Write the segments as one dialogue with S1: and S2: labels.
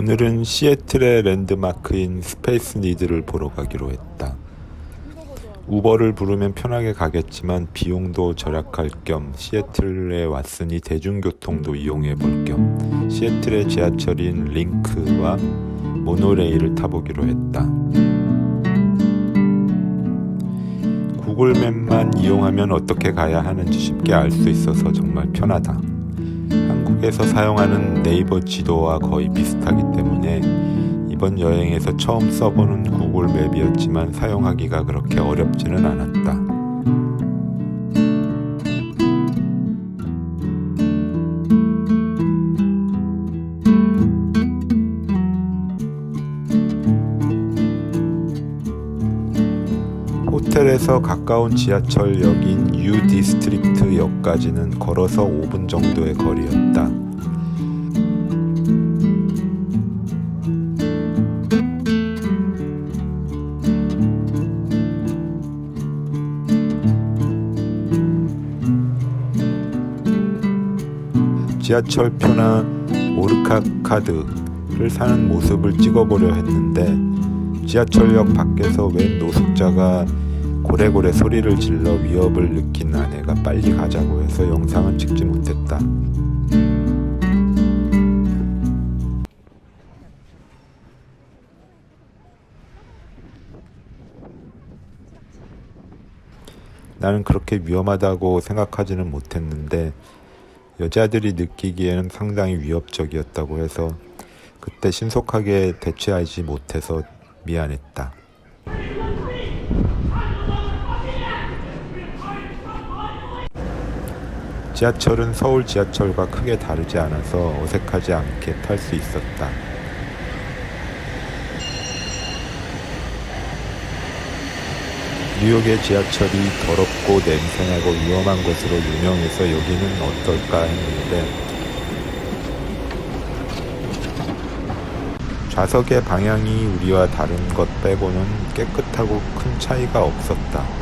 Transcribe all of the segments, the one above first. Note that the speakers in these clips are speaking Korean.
S1: 오늘은 시애틀의 랜드마크인 스페이스 니드를 보러 가기로 했다. 우버를 부르면 편하게 가겠지만 비용도 절약할 겸 시애틀에 왔으니 대중교통도 이용해 볼 겸 시애틀의 지하철인 링크와 모노레일을 타보기로 했다. 구글맵만 이용하면 어떻게 가야 하는지 쉽게 알 수 있어서 정말 편하다. 한국에서 사용하는 네이버 지도와 거의 비슷하기 때문에 이번 여행에서 처음 써보는 구글 맵이었지만 사용하기가 그렇게 어렵지는 않았다. 호텔에서 가까운 지하철역인 U 디스트릭트 역까지는 걸어서 5분 정도의 거리였다. 지하철표나 오르카 카드를 사는 모습을 찍어보려 했는데 지하철역 밖에서 웬 노숙자가 고래고래 소리를 질러 위협을 느낀 아내가 빨리 가자고 해서 영상은 찍지 못했다. 나는 그렇게 위험하다고 생각하지는 못했는데 여자들이 느끼기에는 상당히 위협적이었다고 해서 그때 신속하게 대처하지 못해서 미안했다. 지하철은 서울 지하철과 크게 다르지 않아서 어색하지 않게 탈 수 있었다. 뉴욕의 지하철이 더럽고 냄새나고 위험한 것으로 유명해서 여기는 어떨까 했는데 좌석의 방향이 우리와 다른 것 빼고는 깨끗하고 큰 차이가 없었다.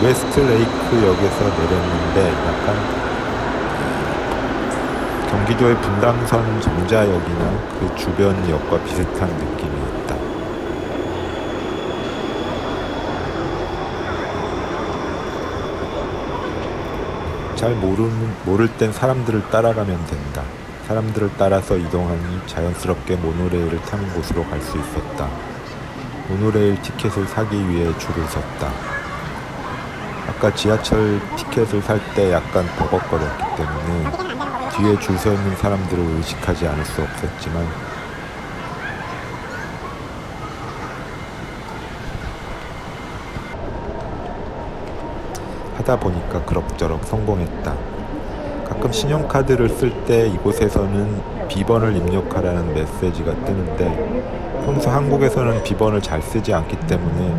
S1: 웨스트 레이크 역에서 내렸는데 약간 경기도의 분당선 정자역이나 그 주변 역과 비슷한 느낌이 있다. 잘 모르는, 모를 땐 사람들을 따라가면 된다. 사람들을 따라서 이동하니 자연스럽게 모노레일을 타는 곳으로 갈 수 있었다. 모노레일 티켓을 사기 위해 줄을 섰다. 아까 지하철 티켓을 살 때 약간 버벅거렸기 때문에 뒤에 줄 서 있는 사람들을 의식하지 않을 수 없었지만 하다 보니까 그럭저럭 성공했다. 가끔 신용카드를 쓸 때 이곳에서는 비번을 입력하라는 메시지가 뜨는데 평소 한국에서는 비번을 잘 쓰지 않기 때문에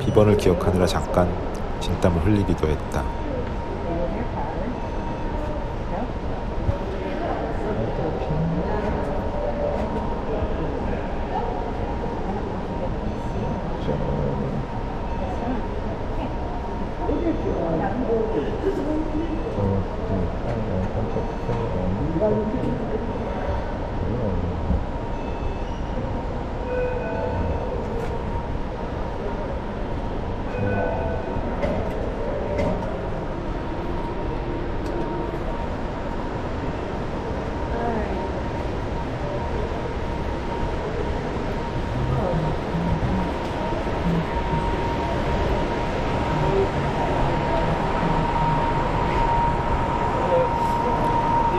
S1: 비번을 기억하느라 잠깐 진땀을 흘리기도 했다.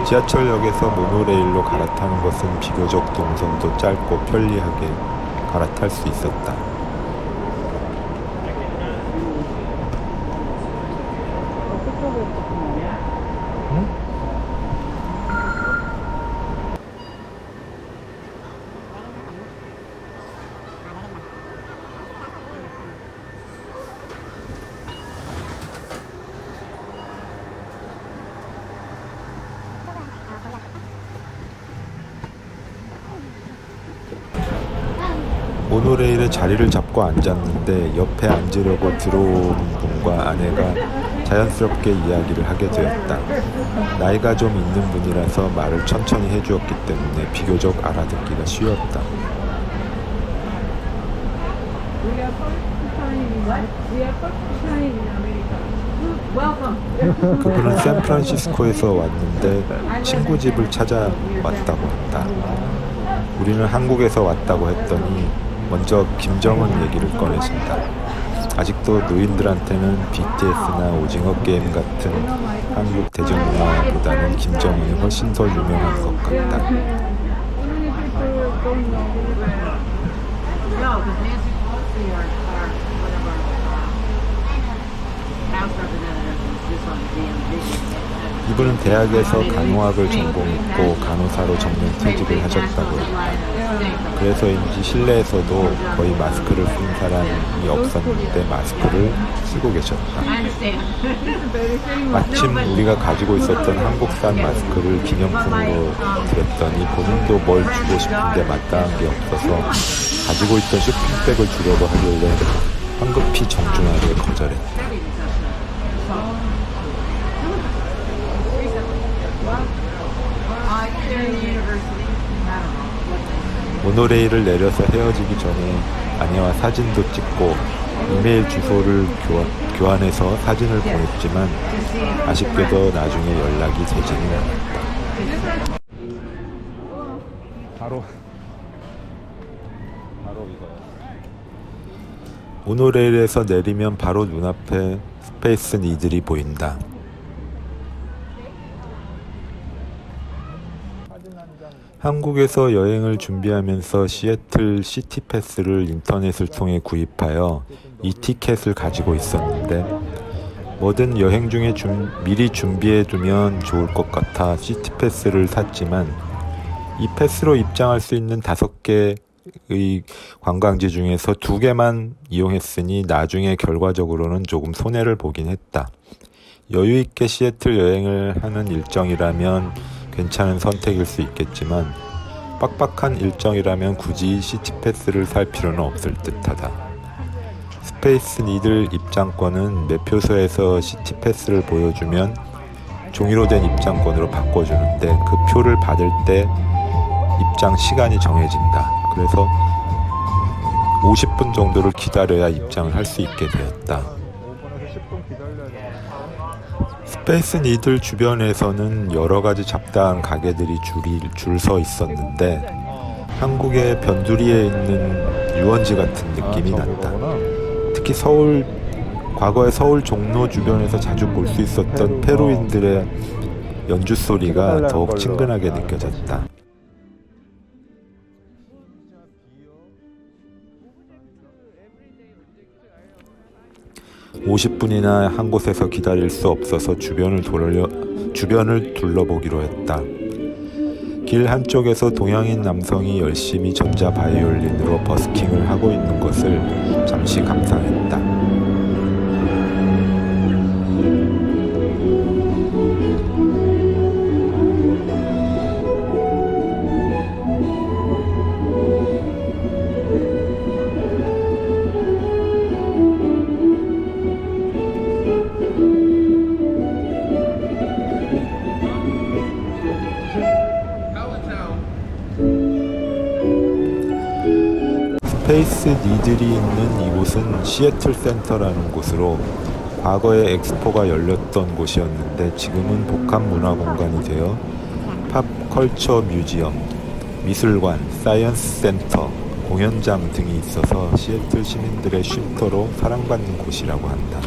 S1: 지하철역에서 모노레일로 갈아타는 것은 비교적 동선도 짧고 편리하게 갈아탈 수 있었다. 모노레일에 자리를 잡고 앉았는데 옆에 앉으려고 들어온 분과 아내가 자연스럽게 이야기를 하게 되었다. 나이가 좀 있는 분이라서 말을 천천히 해주었기 때문에 비교적 알아듣기가 쉬웠다. 그분은 샌프란시스코에서 왔는데 친구 집을 찾아왔다고 했다. 우리는 한국에서 왔다고 했더니 먼저 김정은 얘기를 꺼내신다. 아직도 노인들한테는 BTS나 오징어 게임 같은 한국 대중문화보다는 김정은이 훨씬 더 유명한 것 같다. 이분은 대학에서 간호학을 전공했고 간호사로 정년 퇴직을 하셨다고 했다. 그래서인지 실내에서도 거의 마스크를 쓴 사람이 없었는데 마스크를 쓰고 계셨다.
S2: Very famous.
S1: 마침 우리가 가지고 있었던 한국산 마스크를 기념품으로 드렸더니 본인도 뭘 주고 싶은데 마땅한 게 없어서 가지고 있던 쇼핑백을 주려고 하길래 황급히 정중하게 거절했다. 모노레일을 내려서 헤어지기 전에 아내와 사진도 찍고 이메일 주소를 교환, 교환 해서 사진을 보냈지만 아쉽게도 나중에 연락이 되지는 않았다. 바로 바로 이거야. 모노레일에서 내리면 바로 눈앞에 스페이스 니들이 보인다. 한국에서 여행을 준비하면서 시애틀 시티패스를 인터넷을 통해 구입하여 이 티켓을 가지고 있었는데 뭐든 여행 중에 준- 미리 준비해 두면 좋을 것 같아 시티패스를 샀지만 이 패스로 입장할 수 있는 다섯 개의 관광지 중에서 두 개만 이용했으니 나중에 결과적으로는 조금 손해를 보긴 했다. 여유 있게 시애틀 여행을 하는 일정이라면 괜찮은 선택일 수 있겠지만 빡빡한 일정이라면 굳이 시티패스를 살 필요는 없을 듯하다. 스페이스 니들 입장권은 매표소에서 시티패스를 보여주면 종이로 된 입장권으로 바꿔주는데 그 표를 받을 때 입장 시간이 정해진다. 그래서 50분 정도를 기다려야 입장을 할 수 있게 되었다. 스페이스 니들 주변에서는 여러 가지 잡 다한 가게들이 줄이 줄 서 있었는데 한국의 변두리에 있는 유원지 같은 느낌이 난다. 특히 서울 과거에 서울 종로 주변에서 자주 볼 수 있었던 페루인들의 연주 소리가 더욱 친근하게 느껴졌다. 50분이나 한 곳에서 기다릴 수 없어서 주변을 돌려 주변을 둘러보기로 했다. 길 한쪽에서 동양인 남성이 열심히 전자 바이올린으로 버스킹을 하고 있는 것을 잠시 감상했다. 스페이스 니들이 있는 이곳은 시애틀 센터라는 곳으로 과거에 엑스포가 열렸던 곳이었는데 지금은 복합 문화 공간이 되어 팝 컬처 뮤지엄, 미술관, 사이언스 센터, 공연장 등이 있어서 시애틀 시민들의 쉼터로 사랑받는 곳이라고 한다.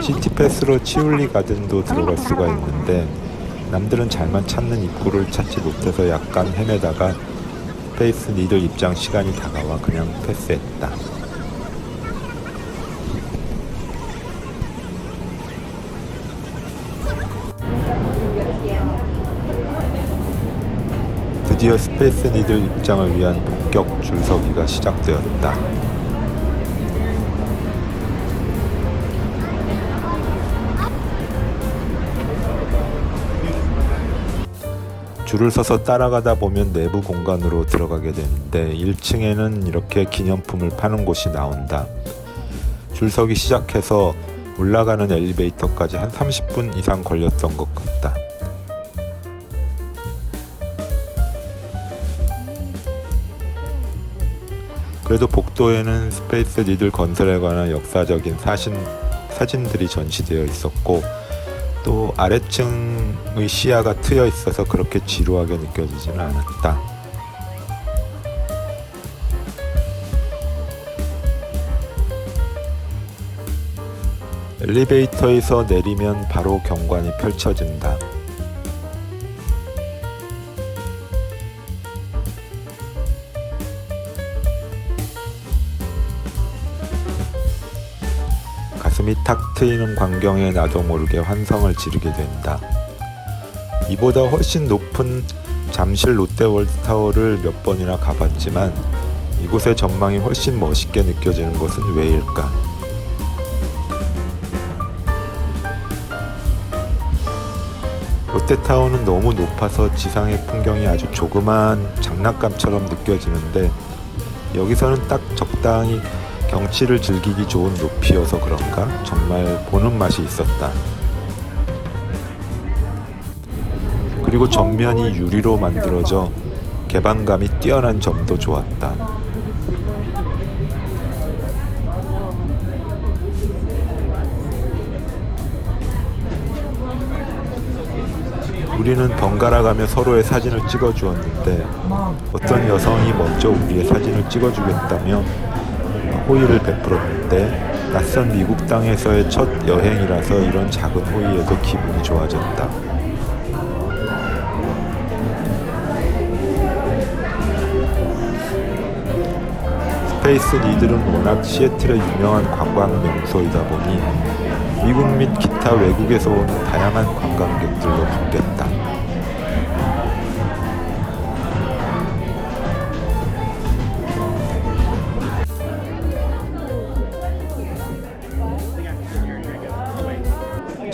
S1: 시티패스로 치울리 가든도 들어갈 수가 있는데 남들은 잘만 찾는 입구를 찾지 못해서 약간 헤매다가 스페이스 니들 입장 시간이 다가와 그냥 패스했다. 드디어 스페이스 니들 입장을 위한 본격 줄서기가 시작되었다. 줄을 서서 따라가다 보면 내부 공간으로 들어가게 되는데 1층에는 이렇게 기념품을 파는 곳이 나온다. 줄 서기 시작해서 올라가는 엘리베이터까지 한 30분 이상 걸렸던 것 같다. 그래도 복도에는 스페이스 니들 건설에 관한 역사적인 사진, 사진들이 전시되어 있었고 또 아래층의 시야가 트여 있어서 그렇게 지루하게 느껴지지는 않았다. 엘리베이터에서 내리면 바로 경관이 펼쳐진다. 트이는 광경에 나도 모르게 환성을 지르게 된다. 이보다 훨씬 높은 잠실 롯데월드타워를 몇 번이나 가봤지만 이곳의 전망이 훨씬 멋있게 느껴지는 것은 왜일까? 롯데타워는 너무 높아서 지상의 풍경이 아주 조그만 장난감처럼 느껴지는데 여기서는 딱 적당히 경치를 즐기기 좋은 높이여서 그런가 정말 보는 맛이 있었다. 그리고 전면이 유리로 만들어져 개방감이 뛰어난 점도 좋았다. 우리는 번갈아 가며 서로의 사진을 찍어 주었는데 어떤 여성이 먼저 우리의 사진을 찍어 주겠다며 호의를 베풀었는데 낯선 미국 땅에서의 첫 여행이라서 이런 작은 호의에도 기분이 좋아졌다. 스페이스 니들은 워낙 시애틀의 유명한 관광 명소이다 보니 미국 및 기타 외국에서 오는 다양한 관광객들로 바뀌었다.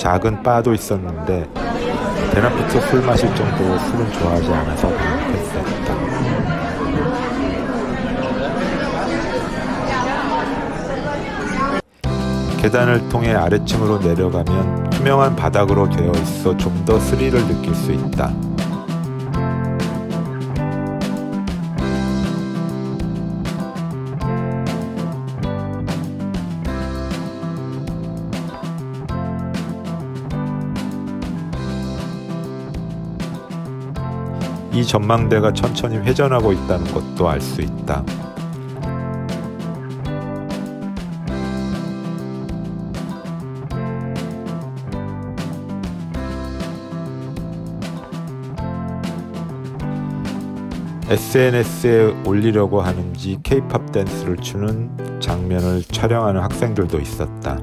S1: 작은 바도 있었는데 대낮부터 술 마실 정도로 술은 좋아하지 않아서 패스했다. 계단을 통해 아래층으로 내려가면 투명한 바닥으로 되어 있어 좀 더 스릴을 느낄 수 있다. 이 전망대가 천천히 회전하고 있다는 것도 알 수 있다. SNS에 올리려고 하는지 케이팝 댄스를 추는 장면을 촬영하는 학생들도 있었다.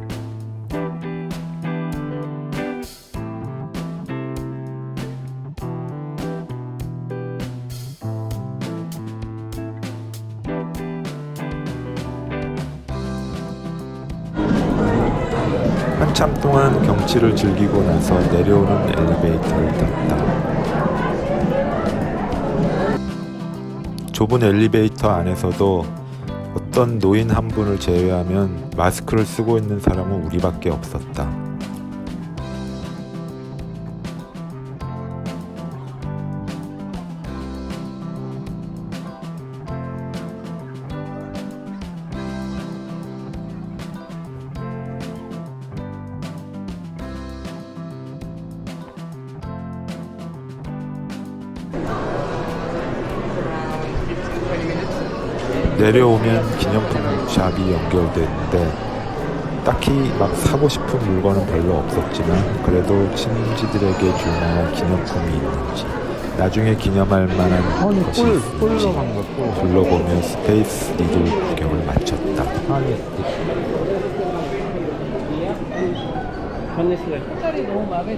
S1: 동안 경치를 즐기고 나서 내려오는 엘리베이터를 탔다. 좁은 엘리베이터 안에서도 어떤 노인 한 분을 제외하면 마스크를 쓰고 있는 사람은 우리밖에 없었다. 내려오면 기념품 샵이 연결되는데 딱히 막 사고 싶은 물건은 별로 없었지만 그래도 친지들에게 줄 만한 기념품이 있는지 나중에 기념할 만한
S3: 아니
S1: 것이
S3: 꿀
S1: 있는지 둘러보며 스페이스 니들 구경을 마쳤다.
S3: 아니.
S2: 너무 마음에